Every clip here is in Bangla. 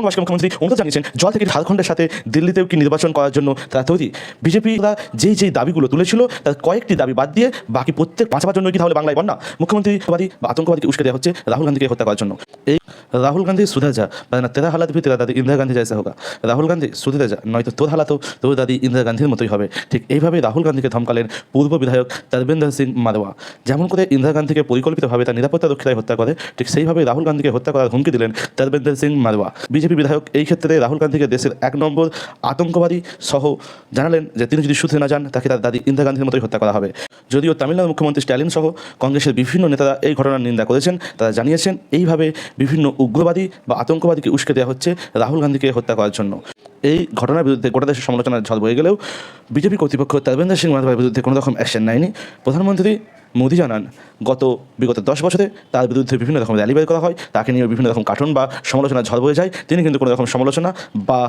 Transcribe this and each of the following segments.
পশ্চিমবঙ্গ মুখ্যমন্ত্রী অনুরোধ জানিয়েছেন, জল থেকে ঝাড়খণ্ডের সাথে দিল্লিতেও কি নির্বাচন করার জন্য তারা তৈরি। বিজেপি যেই যেই দাবিগুলো তুলেছিল, তার কয়েকটি দাবি বাদ দিয়ে বাকি প্রত্যেক বাঁচাবার জন্য কি তাহলে বাংলায় বন্যা? মুখ্যমন্ত্রী সবাই আতঙ্কবাদীকে উস্কে দেওয়া হচ্ছে রাহুল গান্ধীকে হত্যা করার জন্য। এই রাহুল গান্ধী সুধা যা না তেরা হালাত ভিতরে দাদি ইন্দিরা গান্ধী যাইসা হোক। রাহুল গান্ধী সুধে যা নয়তো তোর হালাতও তোর দাদি ইন্দিরা গান্ধীর মতোই হবে। ঠিক এইভাবে রাহুল গান্ধীকে ধমকালেন পূর্ব বিধায়ক তরবেন্দ্র সিং মারোয়া যেমন করে ইন্দিরা গান্ধীকে পরিকল্পিতভাবে তার নিরাপত্তা রক্ষায় হত্যা করে, ঠিক সেইভাবে রাহুল গান্ধীকে হত্যা করার হুমকি দিলেন তরবেন্দ্র সিং মারোয়া বিজেপি বিধায়ক এই ক্ষেত্রে রাহুল গান্ধীকে দেশের এক নম্বর আতঙ্কবাদী সহ জানালেন যে তিনি যদি শুধরে না যান, তাকে তার দাদি ইন্দিরা গান্ধীর মতোই হত্যা করা হবে। যদিও তামিলনাড়ু মুখ্যমন্ত্রী স্ট্যালিন সহ কংগ্রেসের বিভিন্ন নেতারা এই ঘটনার নিন্দা করেছেন। তারা জানিয়েছেন, এইভাবে বিভিন্ন উগ্রবাদী বা আতঙ্কবাদীকে উস্কে দেওয়া হচ্ছে রাহুল গান্ধীকে হত্যা করার জন্য। এই ঘটনার বিরুদ্ধে গোটা দেশের সমালোচনার ঝড় বয়ে গেলেও বিজেপি কর্তৃপক্ষ তারবেন্দ্র সিং মাধবের বিরুদ্ধে কোনো রকম অ্যাকশন নেয়নি। প্রধানমন্ত্রী মোদী জানান, গত বিগত দশ বছরে তার বিরুদ্ধে বিভিন্ন রকম র্যালি বের করা হয়, তাকে নিয়ে বিভিন্ন রকম কার্টুন বা সমালোচনা ঝড় বয়ে যায়। তিনি কিন্তু কোনো রকম সমালোচনা বা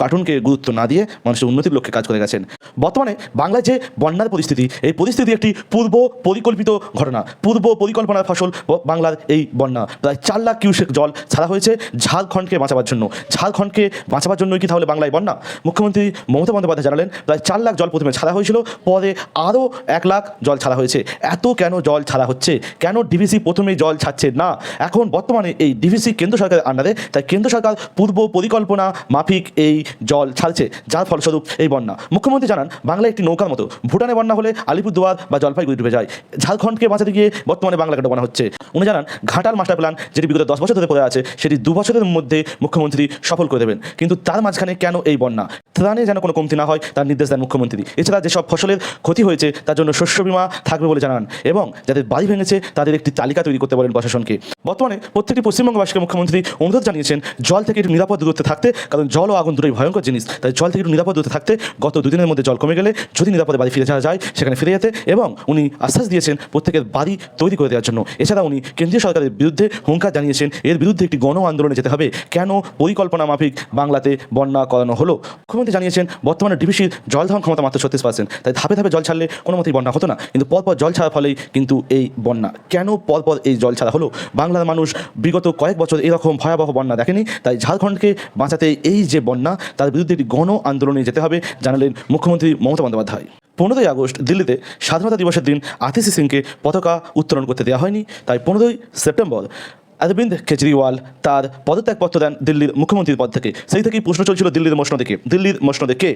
কার্টুনকে গুরুত্ব না দিয়ে মানুষের উন্নতির লক্ষ্যে কাজ করে গেছেন। বর্তমানে বাংলায় যে বন্যার পরিস্থিতি, এই পরিস্থিতি একটি পূর্ব পরিকল্পিত ঘটনা। পূর্ব পরিকল্পনার ফসল বাংলার এই বন্যা। প্রায় চার লাখ কিউসেক জল ছাড়া হয়েছে ঝাড়খণ্ডকে বাঁচাবার জন্য। ঝাড়খণ্ডকে বাঁচাবার জন্যই কি তাহলে বাংলায় বন্যা? মুখ্যমন্ত্রী মমতা বন্দ্যোপাধ্যায় জানালেন, প্রায় চার লাখ জল প্রথমে ছাড়া হয়েছিল, পরে আরও এক লাখ জল ছাড়া হয়েছে। এত কেন জল ছাড়া হচ্ছে? কেন ডিভিসি প্রথমেই জল ছাড়ছে? না, এখন বর্তমানে এই ডিভিসি কেন্দ্র সরকারের আন্ডারে তাই কেন্দ্র সরকার পূর্ব পরিকল্পনা মাফিক এই জল ছাড়ছে, যার ফলস্বরূপ এই বন্যা। মুখ্যমন্ত্রী জানান বাংলা একটি নৌকার মতো। ভুটানে বন্যা হলে আলিপুরদুয়ার বা জলপাইগুড়ি ডুবে যায়। ঝাড়খণ্ডকে বাঁচাতে গিয়ে বর্তমানে বাংলাকে ডোবানো হচ্ছে। উনি জানান, ঘাটাল মাস্টার প্ল্যান যেটি বিগত দশ বছর ধরে পড়ে আছে, সেটি দু বছরের মধ্যে মুখ্যমন্ত্রী সফল করে দেবেন। কিন্তু তার মাঝখানে কেন এই বন্যা? ত্রাণে যেন কোনো কমতি না হয়, তার নির্দেশ দেন মুখ্যমন্ত্রী। এছাড়া যেসব ফসলের ক্ষতি হয়েছে, তার জন্য শস্য বীমা থাকবে বলে জানান এবং যাদের বাড়ি ভেঙেছে, তাদের একটি তালিকা তৈরি করতে বলেন প্রশাসনকে। বর্তমানে প্রত্যেকটি পশ্চিমবঙ্গবাসীকে মুখ্যমন্ত্রী অনুরোধ জানিয়েছেন, জল থেকে একটু নিরাপদ দূরত্বে থাকতে, কারণ জল ও আগুন দুটোই ভয়ঙ্কর জিনিস। তাই জল থেকে একটু নিরাপদ দূরত্বে থাকতে, গত দুদিনের মধ্যে জল কমে গেলে যদি নিরাপদে বাড়ি ফিরে যাওয়া যায়, সেখানে ফিরে যেতে এবং উনি আশ্বাস দিয়েছেন প্রত্যেকের বাড়ি তৈরি করে দেওয়ার জন্য। এছাড়া উনি কেন্দ্রীয় সরকারের বিরুদ্ধে হুঙ্কার জানিয়েছেন, এর বিরুদ্ধে একটি গণ আন্দোলনে যেতে হবে। কেন পরিকল্পনা মাফিক বাংলাতে বন্যা করানো হলো? মুখ্যমন্ত্রী জানিয়েছেন, বর্তমানে ডিভিসির জল ধারণ ক্ষমতা মাত্র ছত্রিশ পার্সেন্ট তাই ধাপে ধাপে জল ছাড়লে কোনো মতেই বন্যা হতো না। কিন্তু পরপর জল ছাড়ার ফলেই কিন্তু এই বন্যা। কেন পরপর এই জল ছাড়া হলো? বাংলার মানুষ বিগত কয়েক বছর এরকম ভয়াবহ বন্যা দেখেনি, তাই ঝাড়খণ্ডকে বাঁচাতে এই যে বন্যা, তার বিরুদ্ধে একটি গণ আন্দোলনে যেতে হবে, জানালেন মুখ্যমন্ত্রী মমতা বন্দ্যোপাধ্যায়। পনেরোই আগস্ট দিল্লিতে স্বাধীনতা দিবসের দিন আতিশি সিংকে পতাকা উত্তোলন করতে দেওয়া হয়নি, তাই পনেরোই সেপ্টেম্বর অরবিন্দ কেজরিওয়াল তার পদত্যাগপত্র দেন দিল্লির মুখ্যমন্ত্রীর পদ থেকে। সেই থেকেই প্রশ্ন চলছিল দিল্লির মসনদে কে দিল্লির মসনদে কে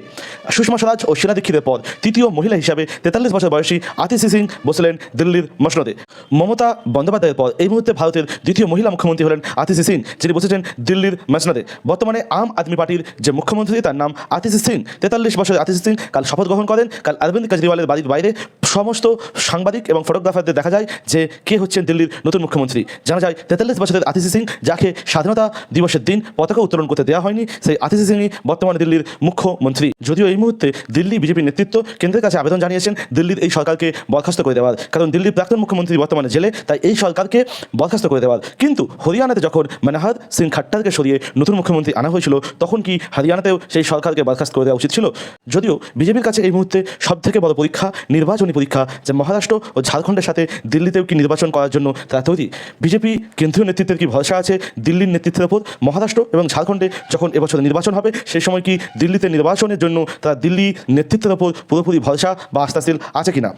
সুষমা স্বরাজ ও সেনা দীক্ষিতের পর তৃতীয় মহিলা হিসাবে তেতাল্লিশ বছর বয়সী আতিশি সিং বসলেন দিল্লির মসনদে। মমতা বন্দ্যোপাধ্যায়ের পর এই মুহূর্তে ভারতের দ্বিতীয় মহিলা মুখ্যমন্ত্রী হলেন আতিশি সিং, যিনি বসেছেন দিল্লির মসনদে। বর্তমানে আম আদমি পার্টির যে মুখ্যমন্ত্রী, তার নাম আতিশি সিং। তেতাল্লিশ বছরের আতিশি সিং কাল শপথ গ্রহণ করেন। কাল অরবিন্দ কেজরিওয়ালের বাড়ির বাইরে সমস্ত সাংবাদিক এবং ফটোগ্রাফারদের দেখা যায় যে কে হচ্ছেন দিল্লির নতুন মুখ্যমন্ত্রী। জানা যায় তেতাল্লিশ বছরের আতিশি সিং, যাকে স্বাধীনতা দিবসের দিন পতাকা উত্তোলন করতে দেওয়া হয়নি, সেই আতিশি সিংই বর্তমানে দিল্লির মুখ্যমন্ত্রী। যদিও এই মুহূর্তে দিল্লি বিজেপির নেতৃত্ব কেন্দ্রের কাছে আবেদন জানিয়েছেন, দিল্লির এই সরকারকে বরখাস্ত করে দেওয়ার, কারণ দিল্লির প্রাক্তন মুখ্যমন্ত্রী বর্তমানে জেলে, তাই এই সরকারকে বরখাস্ত করে দেওয়ার। কিন্তু হরিয়ানাতে যখন মনোহর সিং খাট্টারকে সরিয়ে নতুন মুখ্যমন্ত্রী আনা হয়েছিল, তখন কি হরিয়ানাতেও সেই সরকারকে বরখাস্ত করে দেওয়া উচিত ছিল? যদিও বিজেপির কাছে এই মুহূর্তে সব থেকে বড় পরীক্ষা, নির্বাচনী পরীক্ষা, যে মহারাষ্ট্র ও ঝাড়খণ্ডের সাথে দিল্লিতেও কি নির্বাচন করার জন্য তারা তৈরি বিজেপি কেন্দ্রীয় নেতৃত্বের কি ভরসা আছে দিল্লির নেতৃত্বের ওপর, মহারাষ্ট্র এবং ঝাড়খণ্ডে যখন এবছর নির্বাচন হবে সেই সময় কি দিল্লিতে নির্বাচনের জন্য তারা দিল্লি নেতৃত্বের ওপর পুরোপুরি ভরসা বা আস্থাশীল আছে কিনা?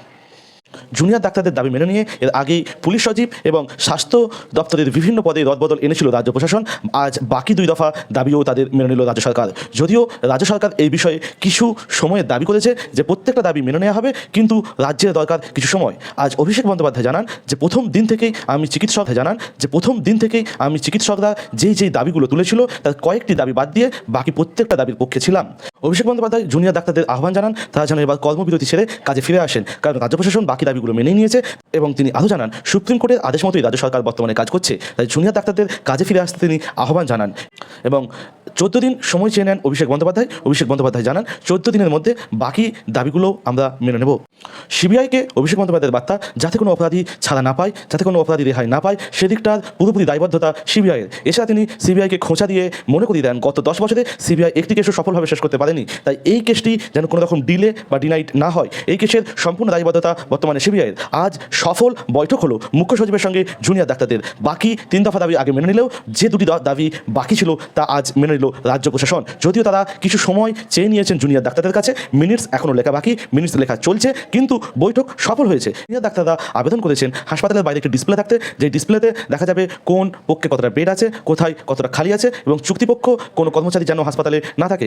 জুনিয়র ডাক্তারদের দাবি মেনে নিয়ে এর আগেই পুলিশ সচিব এবং স্বাস্থ্য দপ্তরের বিভিন্ন পদে রদবদল এনেছিল রাজ্য প্রশাসন। আজ বাকি দুই দফা দাবিও তাদের মেনে নিল রাজ্য সরকার। যদিও রাজ্য সরকার এই বিষয়ে কিছু সময়ের দাবি করেছে যে প্রত্যেকটা দাবি মেনে নেওয়া হবে, কিন্তু রাজ্যের দরকার কিছু সময়। আজ অভিষেক বন্দ্যোপাধ্যায় জানান যে প্রথম দিন থেকেই আমি চিকিৎসক জানান যে প্রথম দিন থেকেই আমি চিকিৎসকরা যেই যেই দাবিগুলো তুলেছিল, তার কয়েকটি দাবি বাদ দিয়ে বাকি প্রত্যেকটা দাবির পক্ষে ছিলাম। অভিষেক বন্দ্যোপাধ্যায় জুনিয়র ডাক্তারদের আহ্বান জানান, তারা যেন এবার কর্মবিরতি ছেড়ে কাজে ফিরে আসেন, কারণ রাজ্য প্রশাসন বাকি দাবিগুলো মেনে নিয়েছে এবং তিনি আরও জানান, সুপ্রিম কোর্টের আদেশ মতোই রাজ্য সরকার বর্তমানে কাজ করছে। তাই জুনিয়র ডাক্তারদের কাজে ফিরে আসতে তিনি আহ্বান জানান এবং চোদ্দ দিন সময় চেয়ে নেন অভিষেক বন্দ্যোপাধ্যায়। অভিষেক বন্দ্যোপাধ্যায় জানান, চোদ্দ দিনের মধ্যে বাকি দাবিগুলো আমরা মেনে নেব। সিবিআইকে অভিষেক বন্দ্যোপাধ্যায়ের বার্তা, যাতে কোনো অপরাধী ছাড়া না পায়, যাতে কোনো অপরাধী রেহাই না পায় সেদিকটার পুরোপুরি দায়বদ্ধতা সিবিআইয়ের। এছাড়া তিনি সিবিআইকে খোঁচা দিয়ে মনে করিয়ে দেন, গত দশ বছরে সিবিআই একটি কেসও সফলভাবে শেষ করতে পারেনি। তাই এই কেসটি যেন কোনো রকম ডিলে বা ডিনাইট না হয়। এই কেসের সম্পূর্ণ দায়বদ্ধতা বর্তমানে সিবিআইয়ের। আজ সফল বৈঠক হলো মুখ্য সচিবের সঙ্গে জুনিয়র ডাক্তারদের। বাকি তিন দফা দাবি আগে মেনে নিলেও যে দুটি দাবি বাকি ছিল তা আজ মেনে নিল রাজ্য প্রশাসন। যদিও তারা কিছু সময় চেয়ে নিয়েছেন জুনিয়র ডাক্তারদের কাছে মিনিটস এখনও লেখা বাকি মিনিটস লেখা চলছে, কিন্তু বৈঠক সফল হয়েছে। জুনিয়র ডাক্তাররা আবেদন করেছেন হাসপাতালের বাইরে একটি ডিসপ্লে থাকতে, যে ডিসপ্লেতে দেখা যাবে কোন পক্ষে কতটা বেড আছে, কোথায় কতটা খালি আছে এবং চুক্তিপক্ষ কোনো কর্মচারী যেন হাসপাতালে না থাকে।